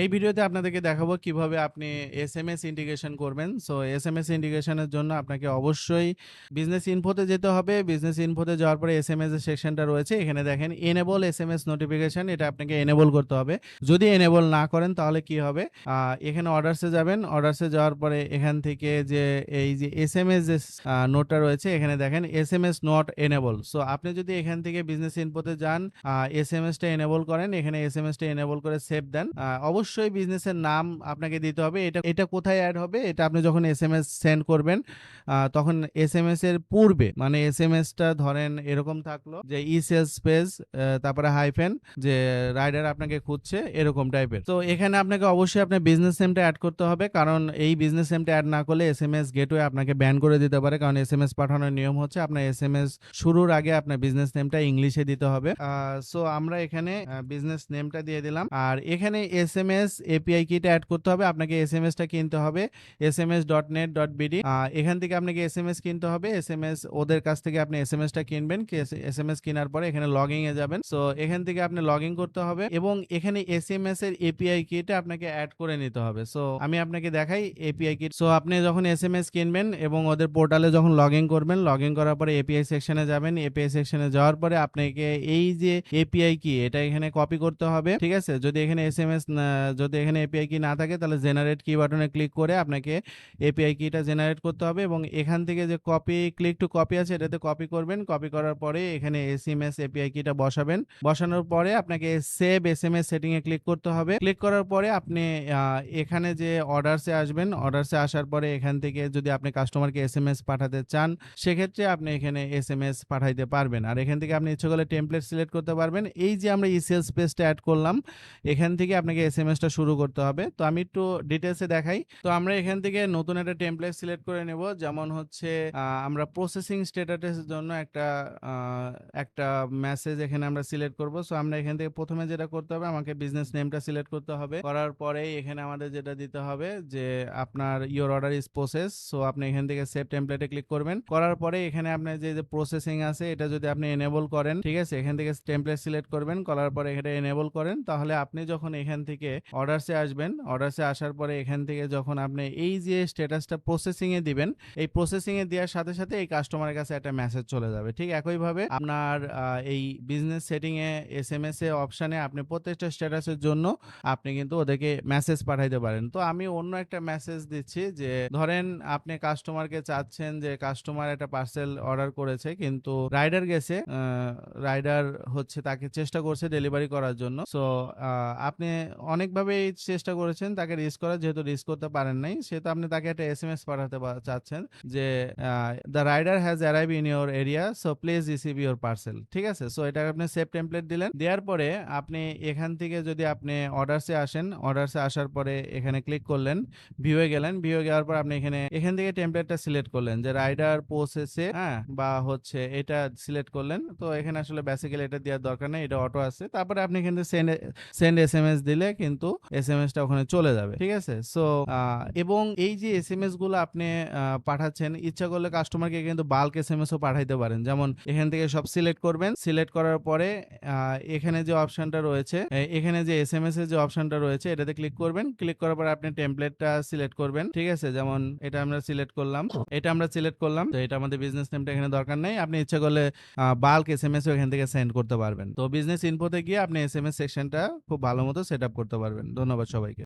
এই ভিডিওতে আপনাদেরকে দেখাবো কীভাবে আপনি এসএমএস ইন্টিগ্রেশন করবেন। সো এসএমএস ইন্টিগ্রেশনের জন্য আপনাকে অবশ্যই বিজনেস ইনফোতে যেতে হবে। বিজনেস ইনফোতে যাওয়ার পরে এসএমএস এর সেকশনটা রয়েছে। এখানে দেখেন এনেবল এসএমএস নোটিফিকেশন এটা আপনাকে এনেবল করতে হবে। যদি এনেবল না করেন তাহলে কি হবে? এখানে অর্ডারসে যাবেন। অর্ডারসে যাওয়ার পরে এখান থেকে যে এই যে এসএমএস যে নোটটা রয়েছে এখানে দেখেন এসএমএস নট এনেবল। সো আপনি যদি এখান থেকে বিজনেস ইনফোতে যান, আ এসএমএসটা এনেবল করেন। এখানে এস এম এসএমএসটা এনেবল করে সেভ দেন। আ অবশ্যই বিজনেসের নাম আপনাকে দিতে হবে। এটা এটা কোথায় অ্যাড হবে? এটা আপনি যখন এস এম এস সেন্ড করবেন, তখন এসএমএস এর পূর্বে মানে এসএমএসটা ধরেন এরকম থাকল যে ই-সেলস পেজ তারপরে হাইফেন যে রাইডার আপনাকে খুঁজছে এরকম টাইপের। তো এখানে আপনাকে অবশ্যই আপনার বিজনেস নেমটা অ্যাড করতে হবে। কারণ এই বিজনেস নেমটা অ্যাড না করলে এস এম এস গেটওয়ে আপনাকে ব্যান করে দিতে পারে। কারণ এস এম এস পাঠানোর নিয়ম হচ্ছে আপনার এস এম এস শুরুর আগে আপনার বিজনেস নেমটা ইংলিশে দিতে হবে। সো আমরা এখানে বিজনেস নেমটা দিয়ে দিলাম। আর এখানে এসএমএস এপিআই কিটা অ্যাড করতে হবে। আপনাকে এসএমএসটা কিনতে হবে sms.net.bd আ এখান থেকে আপনাকে এস এম এস কিনতে হবে। এস এম এস ওদের কাছ থেকে আপনি এসএমএসটা কিনবেন। এস এম এস কেনার পরে এখানে লগইন এ যাবেন। সো এখান থেকে আপনি লগইন করতে হবে এবং এখানে এস এম এস এর এপিআই কিটা আপনাকে অ্যাড করে নিতে হবে। সো আমি আপনাকে দেখাই এপিআই কিট। সো আপনি যখন এস এম এস কিনবেন এবং ওদের পোর্টালে যখন লগ ইন করবেন, লগ ইন করার পরে এপিআই সেকশনে যাবেন। এপিআই সেকশনে যাওয়ার পরে আপনাকে এই যে এপিআই কি এটা এখানে কপি করতে হবে। ঠিক আছে? যদি এখানে এসএমএস না যদি এখানে এপিআই কি না থাকে তাহলে জেনারেট কি বাটনে ক্লিক করে আপনাকে এপিআই কিটা জেনারেট করতে হবে এবং এখান থেকে যে কপি ক্লিক টু কপি আছে এটাতে কপি করবেন। কপি করার পরে এখানে এসএমএস এপিআই কিটা বসাবেন। বসানোর পরে আপনাকে সেভ এসএমএস সেটিং এ ক্লিক করতে হবে। ক্লিক করার পরে আপনি এখানে যে অর্ডারসে আসবেন। অর্ডারসে আসার পরে এখান থেকে যদি আপনি কাস্টমারকে এস এম এস পাঠাতে চান, সেক্ষেত্রে আপনি এখানে এস এম এস পাঠাইতে পারবেন। আর এখান থেকে আপনি ইচ্ছে করলে টেমপ্লেট সিলেক্ট করতে পারবেন। এই যে আমরা ই-সেলস পেজটা এড করলাম, এখান থেকে আপনাকে এসএমএসটা শুরু করতে হবে। তো আমি একটু ডিটেলসে দেখাই। তো আমরা এখান থেকে নতুন একটা টেমপ্লেট সিলেক্ট করে নেব। যেমন হচ্ছে আমরা প্রসেসিং স্ট্যাটাসের জন্য একটা একটা মেসেজ এখানে আমরা সিলেক্ট করব। সো আমরা এখান থেকে প্রথমে যেটা করতে হবে আমাকে বিজনেস নেমটা সিলেক্ট করতে হবে। করার পরেই এখানে আমাদের যেটা দিতে হবে যে আপনার your order is process. So আপনি এখান থেকে সেভ টেমপ্লেটে ক্লিক করবেন। করার পরে এখানে আপনার যে, যে প্রসেসিং আছে এটা যদি আপনি এনেবল করেন, ঠিক আছে? এখান থেকে টেমপ্লেট সিলেক্ট করবেন। করার পরে এটা এনেবল করেন। তাহলে আপনি যখন এখান থেকে অর্ডারসে আসবেন, অর্ডারসে আসার পরে এখান থেকে যখন আপনি এই যে স্ট্যাটাসটা প্রসেসিং এ দিবেন, এই প্রসেসিং এ দেওয়ার সাথে, সাথে এই কাস্টমারের কাছে একটা মেসেজ চলে যাবে। ঠিক একইভাবে আপনার এই বিজনেস সেটিং এ এস এ অপশানে আপনি প্রত্যেকটা স্ট্যাটাসের জন্য আপনি কিন্তু ওদেরকে মেসেজ পাঠাইতে পারেন। তো আমি অন্য একটা মেসেজ দিচ্ছি যে ধরেন আপনি কাস্টমারকে চাচ্ছেন যে কাস্টমার একটা পার্সেল অর্ডার করেছে কিন্তু রাইডার গেছে। রাইডার হচ্ছে তাকে চেষ্টা করছে ডেলিভারি করার জন্য। সো আপনি আপনি অনেকভাবেই চেষ্টা করেছেন তাকে রিচ করার যেহেতু রিচ করতে পারেন নাই, সেহেতু আপনি তাকে একটা এসএমএস পাঠাতে চাচ্ছেন যে "the rider has arrived in your area so please receive your parcel." ঠিক আছে? সো এটা আপনি সেভ টেমপ্লেট দিলেন। দেওয়ার পরে আপনি এখান থেকে যদি আপনি অর্ডারসে আসেন, অর্ডারসে আসার পরে এখানে ক্লিক করলেন, ভিউ এ গেলেন। ভিউ এ যাওয়ার পর আপনি এখানে এখান থেকে টেমপ্লেটটা সিলেক্ট করলেন যে রাইডার প্রসেসে হ্যাঁ? বা হচ্ছে এটা সিলেক্ট করলেন। তো এখানে আসলে বেসিক্যালি এটা দেওয়ার দরকার নেই। এটা অটো আছে। তারপরে আপনি এখান থেকে সেন্ড সেন্ড এস দিলে কিন্তু এসএমএসটা ওখানে চলে যাবে। ঠিক আছে? সো এবং এই যে এসএমএসগুলো আপনি পাঠাচ্ছেন, ইচ্ছা করলে কাস্টমারকে কিন্তু বাল্ক এসএমএসও পাঠাইতে পারেন। যেমন এখান থেকে সব সিলেক্ট করবেন। সিলেক্ট করার পরে এখানে যে অপশনটা রয়েছে, এখানে যে এস এম এস এর যে অপশনটা রয়েছে এটাতে ক্লিক করবেন। ক্লিক করার পরে আপনি টেমপ্লেটটা সিলেক্ট করবেন। ঠিক আছে? যেমন এটা আমরা সিলেক্ট করলাম। এটা আমরা সিলেক্ট করলাম। তো এটা আমাদের বিজনেস নেমটা এখানে দরকার নাই। আপনি ইচ্ছা করলে বাল্ক এসএমএসও এখান থেকে সেন্ড করতে পারবেন। তো বিজনেস ইনফোতে গিয়ে আপনি এসএমএস সেকশনটা খুব ভালো মতো সেটআপ করতে পারবেন। ধন্যবাদ সবাইকে।